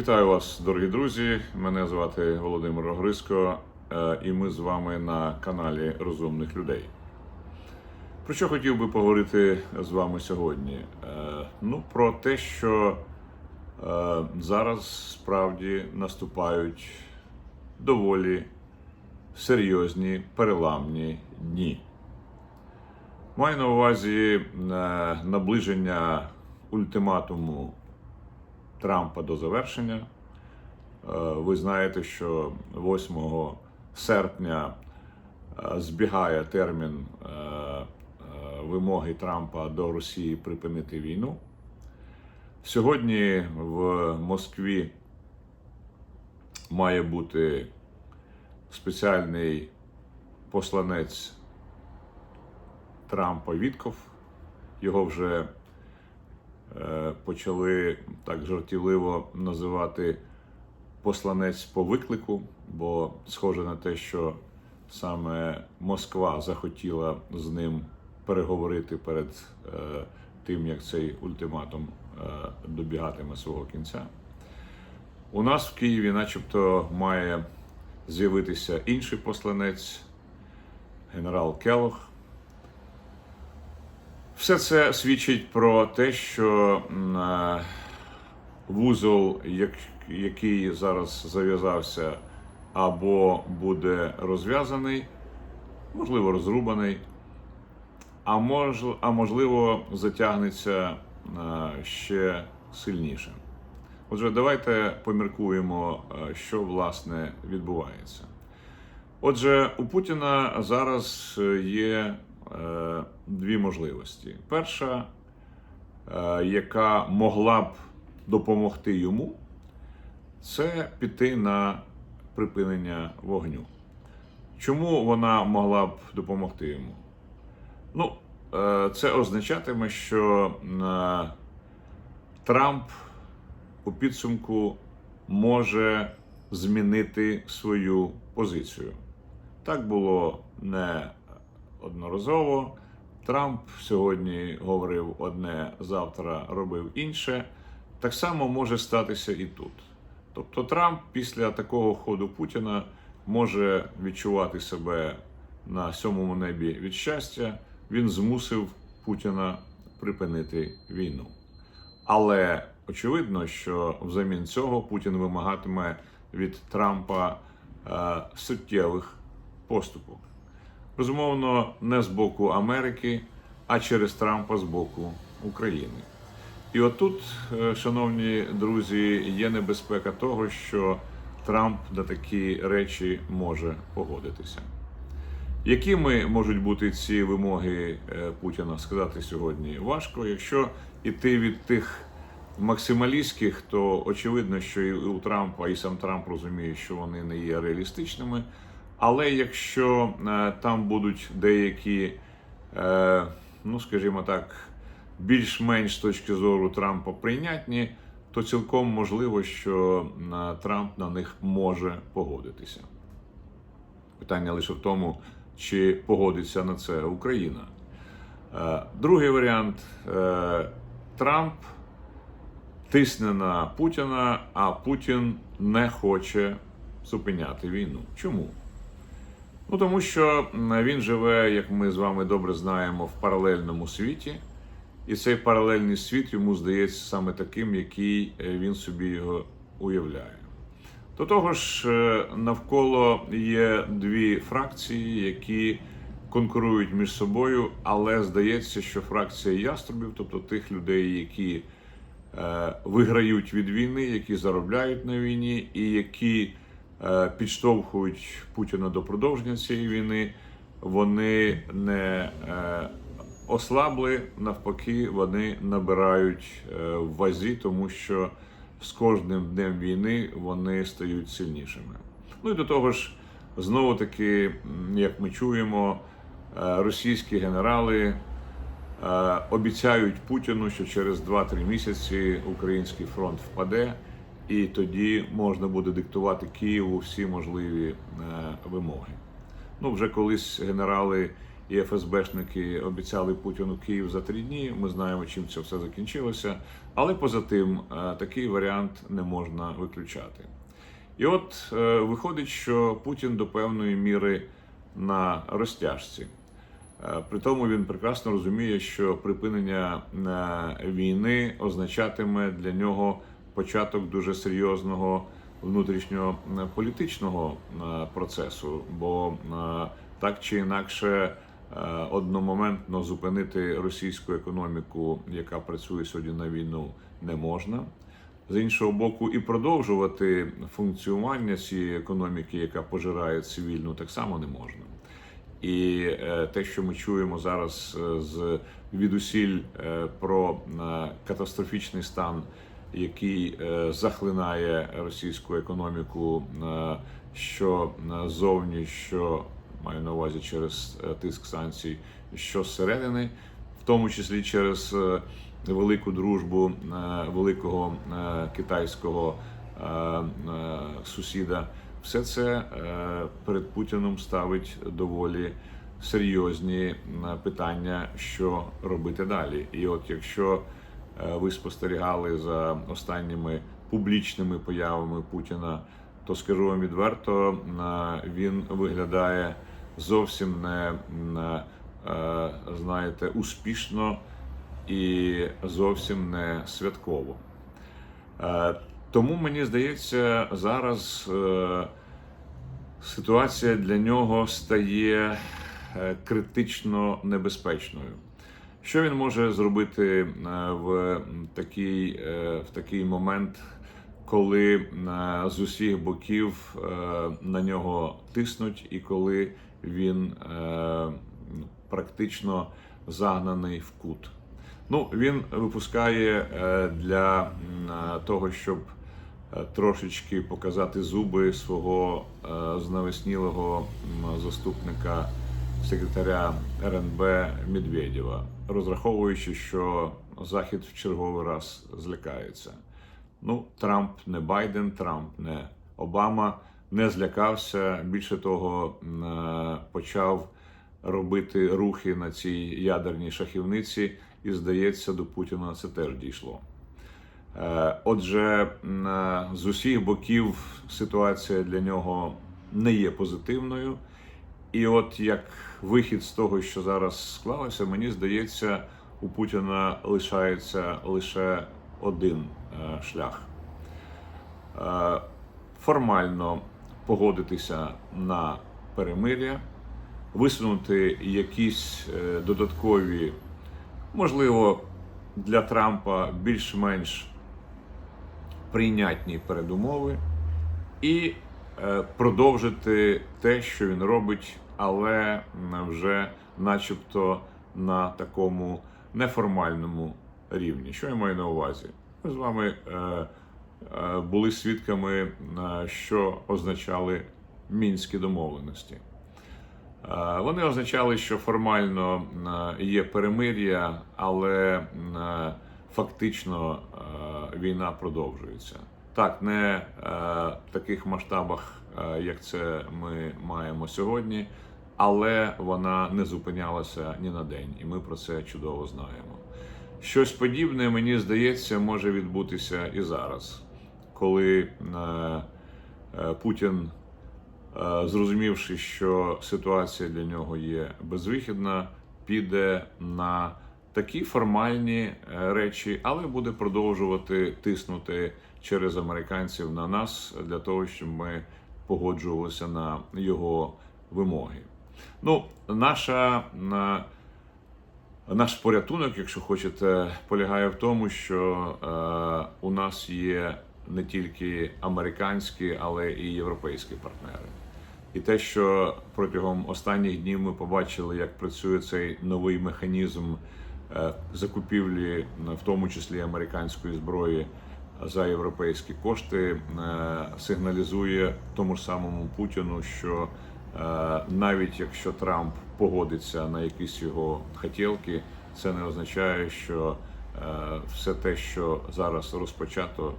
Вітаю вас, дорогі друзі. Мене звати Володимир Огриско, е, і ми з вами на каналі Розумних людей. Про що хотів би поговорити з вами сьогодні? Е, Ну, про те, що е, зараз справді наступають доволі серйозні переламні дні. Маю на увазі наближення ультиматуму Трампа до завершення. Е, Ви знаєте, що 8 серпня е, збігає термін е, вимоги Трампа до Росії припинити війну. Сьогодні в Москві має бути спеціальний посланець Трампа Вітков. Його вже почали так жартівливо називати посланець по виклику, бо схоже на те, що саме Москва захотіла з ним переговорити перед е, тим, як цей ультиматум е, добігатиме свого кінця. У нас в Києві, начебто, має з'явитися інший посланець, генерал Келох. Все це свідчить про те, що е, вузол, який зараз зав'язався, або буде розв'язаний, можливо, розрубаний, а, мож, а можливо, затягнеться е, ще сильніше. Отже, давайте поміркуємо, е, що власне відбувається. Отже, у Путіна зараз є дві можливості. Перша, е, яка могла б допомогти йому, це піти на припинення вогню. Чому вона могла б допомогти йому? Ну, е, це означатиме, що е, Трамп у підсумку може змінити свою позицію. Так було не одноразово. Трамп сьогодні говорив одне, завтра робив інше. Так само може статися і тут. Тобто Трамп після такого ходу Путіна може відчувати себе на сьомому небі від щастя. Він змусив Путіна припинити війну. Але очевидно, що взамін цього Путін вимагатиме від Трампа е, суттєвих поступок. Безумовно, не з боку Америки, а через Трампа з боку України. І отут, е, шановні друзі, є небезпека того, що Трамп на такі речі може погодитися. Якими можуть бути ці вимоги е, Путіна сказати сьогодні? Важко, якщо іти від тих максималістських, то очевидно, що і у Трампа, і сам Трамп розуміє, що вони не є реалістичними. Але якщо е, там будуть деякі, е, ну скажімо так, більш-менш з точки зору Трампа прийнятні, то цілком можливо, що е, Трамп на них може погодитися. Питання лише в тому, чи погодиться на це Україна. Другий варіант Трамп тисне на Путіна, а Путін не хоче зупиняти війну. Чому? Ну тому що він живе, як ми з вами добре знаємо, в паралельному світі, і цей паралельний світ йому здається саме таким, який е, він собі його уявляє. До того ж, е, навколо є дві фракції, які конкурують між собою, але здається, що фракція яструбів, тобто тих людей, які е, виграють від війни, які заробляють на війні, і які підштовхують Путіна до продовження цієї війни, вони не е, ослабли, навпаки, вони набирають е, вазі, тому що з кожним днем війни вони стають сильнішими. Ну і до того ж, знову таки, як ми чуємо, е, російські генерали е, обіцяють Путіну, що через 2-3 місяці український фронт впаде, і тоді можна буде диктувати Києву всі можливі е, вимоги. Ну, вже колись генерали і ФСБшники обіцяли Путіну Київ за три дні. Ми знаємо, чим це все закінчилося. Але поза тим, е, такий варіант не можна виключати. І от е, виходить, що Путін до певної міри на розтяжці. При тому він прекрасно розуміє, що припинення війни означатиме для нього початок дуже серйозного внутрішнього е, е, процесу, бо е, так чи інакше одномоментно зупинити російську економіку, яка працює сьогодні на війну, не можна. З іншого боку, і продовжувати функціонування цієї економіки, яка пожирає цивільну, так само не можна. І те, що ми чуємо зараз з відусіль про катастрофічний стан, який е, захлинає російську економіку, е, що е, зовні, що маю на увазі через тиск санкцій, що зсередини, в тому числі через велику дружбу великого китайського сусіда. Все це перед Путіном ставить доволі серйозні питання, що робити далі. І от якщо ви спостерігали за останніми публічними появами Путіна, то скажу вам відверто, е, він виглядає зовсім не е, е, знаєте, успішно і зовсім не святково. Е, Тому мені здається, зараз е, ситуація для нього стає е, критично небезпечною. Що він може зробити е, в такий, е, в такий момент, коли е, з усіх боків на нього тиснуть, і коли він е, практично загнаний в кут? Ну, він випускає для того, щоб трошечки показати зуби свого знавеснілого заступника секретаря РНБ Медведєва, розраховуючи, що Захід в черговий раз злякається. Ну, Трамп не Байден, Трамп не Обама не злякався. Більше того, е, почав робити рухи на цій ядерній шахівниці, і здається, до Путіна це теж дійшло. Е, Отже, е, з усіх боків ситуація для нього не є позитивною. І от як вихід з того, що зараз склалося, мені здається, у Путіна лишається лише один е, шлях. Е, Формально погодитися на перемир'я, висунути якісь е, додаткові, можливо, для Трампа більш-менш прийнятні передумови і продовжити те, що він робить, але вже начебто на такому неформальному рівні. Що я маю на увазі? Ми з вами е, е, були свідками, е, що означали мінські домовленості. Вони означали, що формально є перемир'я, але фактично війна продовжується. Так, не в таких масштабах, як це ми маємо сьогодні, але вона не зупинялася ні на день, і ми про це чудово знаємо. Щось подібне, мені здається, може відбутися і зараз, коли е, е, Путін Е, зрозумівши, що ситуація для нього є безвихідна, піде на такі формальні речі, але буде продовжувати тиснути через американців на нас для того, щоб ми погоджувалися на його вимоги. Ну, наша наш порятунок, якщо хочете, полягає в тому, що е, у нас є не тільки американські, але і європейські партнери. І те, що протягом останніх днів ми побачили, як працює цей новий механізм е, закупівлі, в тому числі американської зброї за європейські кошти, е, сигналізує тому ж самому Путіну, що е, навіть якщо Трамп погодиться на якісь його хотілки, це не означає, що е, все те, що зараз розпочато,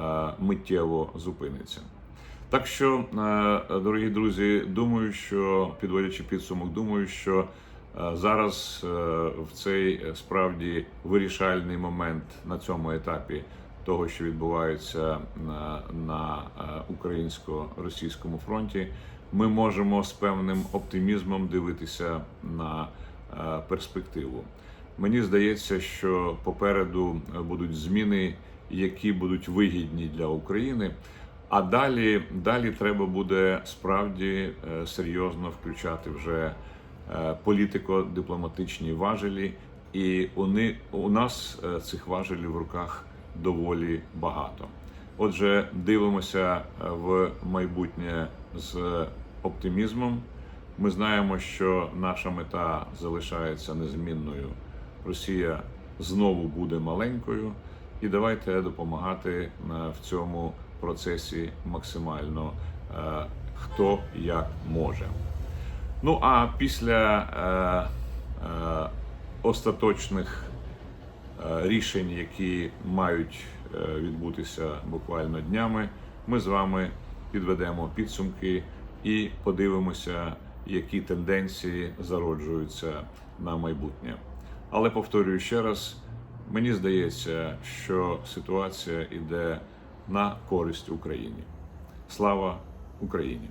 е, миттєво зупиниться. Так що, е, дорогі друзі, думаю, що підводячи підсумок, думаю, що Е, Зараз е, в цей е, справді вирішальний момент на цьому етапі того, що відбувається на, на е, українсько-російському фронті, ми можемо з певним оптимізмом дивитися на е, перспективу. Мені здається, що попереду е, будуть зміни, які будуть вигідні для України. А далі, далі треба буде справді е, серйозно включати вже політико-дипломатичні важелі, і вони, у нас цих важелів в руках доволі багато. Отже, дивимося в майбутнє з оптимізмом. Ми знаємо, що наша мета залишається незмінною. Росія знову буде маленькою, і давайте допомагати е, в цьому процесі максимально е, хто як може. Ну а після е, е, остаточних е, рішень, які мають відбутися буквально днями, ми з вами підведемо підсумки і подивимося, які тенденції зароджуються на майбутнє. Але повторюю ще раз: мені здається, що ситуація йде на користь Україні. Слава Україні!